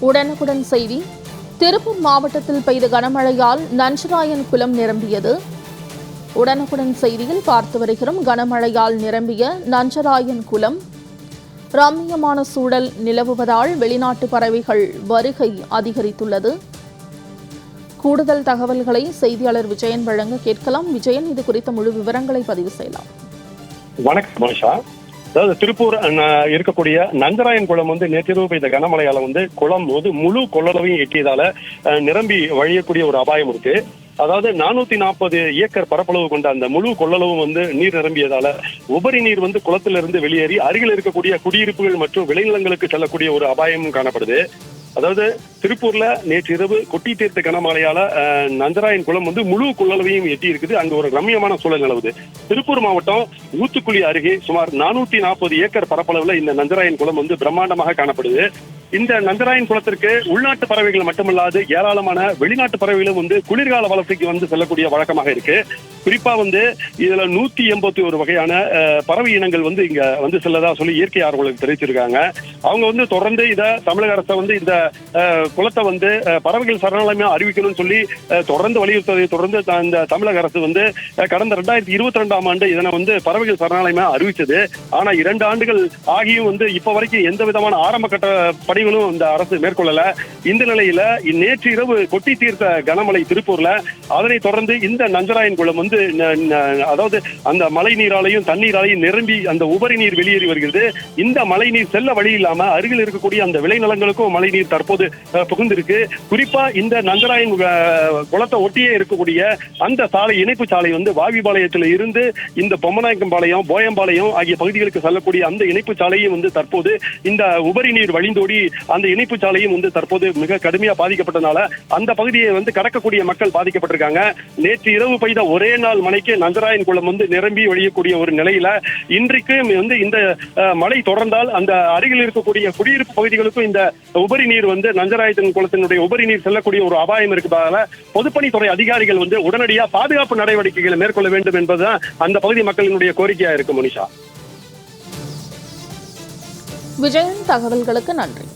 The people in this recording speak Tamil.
உடனுக்குடன் செய்தி. திருப்பூர் மாவட்டத்தில் பெய்த கனமழையால் நஞ்சராயன் குளம் நிரம்பியது. உடனுக்குடன் செய்தியில் பார்த்து வருகிறோம். கனமழையால் நிரம்பிய நஞ்சராயன் குளம் ரம்மியமான சூழல் நிலவுவதால் வெளிநாட்டு பறவைகள் வருகை அதிகரித்துள்ளது. கூடுதல் தகவல்களை செய்தியாளர் விஜயன் வழங்க கேட்கலாம். விஜயன் இது குறித்த முழு விவரங்களை பதிவு செய்யலாம். வணக்கம் மனுஷா. அதாவது திருப்பூர் இருக்கக்கூடிய நஞ்சராயன் குளம் வந்து நேற்றிரவு பெய்த கனமழையால வந்து குளம் வந்து முழு கொள்ளளவையும் எட்டியதால நிரம்பி வழியக்கூடிய ஒரு அபாயம் இருக்கு. அதாவது நானூத்தி நாற்பது ஏக்கர் பரப்பளவு கொண்ட அந்த முழு கொள்ளளவும் வந்து நீர் நிரம்பியதால உபரி நீர் வந்து குளத்திலிருந்து வெளியேறி அருகில் இருக்கக்கூடிய குடியிருப்புகள் மற்றும் விளைநிலங்களுக்கு செல்லக்கூடிய ஒரு அபாயமும் காணப்படுது. அதாவது திருப்பூர்ல நேற்று இரவு கொட்டி தீர்த்த கனமழையால நந்தராயன் நஞ்சராயன் குளம் வந்து முழு கொள்ளளவையும் எட்டி இருக்குது. அங்கு ஒரு ரம்யமான சூழல் நிலவுது. திருப்பூர் மாவட்டம் ஊத்துக்குழி அருகே சுமார் நானூத்தி நாற்பது ஏக்கர் பரப்பளவுல இந்த நஞ்சராயன் குளம் வந்து பிரம்மாண்டமாக காணப்படுது. இந்த நந்தராயன் குளத்திற்கு உள்நாட்டு பறவைகள் மட்டுமல்லாது ஏராளமான வெளிநாட்டு பறவைகளும் வந்து குளிர்கால வளர்ச்சிக்கு வந்து செல்லக்கூடிய வழக்கமாக இருக்கு. குறிப்பா வந்து இதுல நூத்தி எண்பத்தி ஒரு வகையான பறவை இனங்கள் வந்து இங்க வந்து செல்லதா சொல்லி இயற்கை ஆர்வலர்கள் தெரிவிச்சிருக்காங்க. அவங்க வந்து தொடர்ந்து இத தமிழக அரசை வந்து இந்த குளத்தை வந்து பறவைகள் சரணாலயமா அறிவிக்கணும்னு சொல்லி தொடர்ந்து வலியுறுத்ததை தொடர்ந்து இந்த தமிழக அரசு வந்து கடந்த ரெண்டாயிரத்தி இருபத்தி ரெண்டாம் ஆண்டு இதனை வந்து பறவைகள் சரணாலயமா அறிவிச்சது. ஆனா இரண்டு ஆண்டுகள் ஆகியும் வந்து இப்ப வரைக்கும் எந்த விதமான ஆரம்ப கட்ட பணிகளும் இந்த அரசு மேற்கொள்ளல. இந்த நிலையில நேற்று இரவு கொட்டி தீர்த்த கனமழை திருப்பூர்ல அதனை தொடர்ந்து இந்த நஞ்சராயன் குளம் வந்து அதாவது அந்த மழை நீராலையும் தண்ணீராலையும் நிரம்பி அந்த உபரி நீர் வெளியேறி வருகிறது. இந்த மழை நீர் செல்ல வழி இல்லாம அருகில் இருக்கக்கூடிய அந்த விளைநிலங்களுக்கும் மழை நீர் தற்போது புகுந்திருக்கு. குறிப்பா இந்த நஞ்சராயன் குளத்தை ஒட்டியே இருக்கக்கூடிய அந்த சாலை இணைப்பு சாலை வந்து வாவிபாளையத்தில் இருந்து இந்த பொம்மநாயக்கம்பாளையம் போயம்பாளையம் ஆகிய பகுதிகளுக்கு செல்லக்கூடிய அந்த இணைப்பு சாலையும் வந்து தற்போது இந்த உபரி நீர் வழிந்தோடி அந்த இணைப்பு சாலையும் வந்து தற்போது மிக கடுமையா பாதிக்கப்பட்டனால அந்த பகுதியை வந்து கடக்கக்கூடிய மக்கள் இருக்காங்க. நேற்று இரவு பெய்த ஒரே நாள் மழைக்கு நந்தராயன் குளம் வந்து நிரம்பி வழியக்கூடிய ஒரு நிலையில இன்றைக்கு வந்து இந்த மழை தொடர்ந்தால் அந்த அருகில் இருக்கக்கூடிய குடியிருப்பு பகுதிகளுக்கும் இந்த உபரி நீர் வந்து நஞ்சராயத்தின் குளத்தினுடைய உபரி நீர் செல்லக்கூடிய ஒரு அபாயம் இருக்கிறதால பொதுப்பணித்துறை அதிகாரிகள் வந்து உடனடியாக பாதுகாப்பு நடவடிக்கைகளை மேற்கொள்ள வேண்டும் என்பதுதான் அந்த பகுதி மக்களினுடைய கோரிக்கையா இருக்கு மனிஷா. விஜயன் தகவல்களுக்கு நன்றி.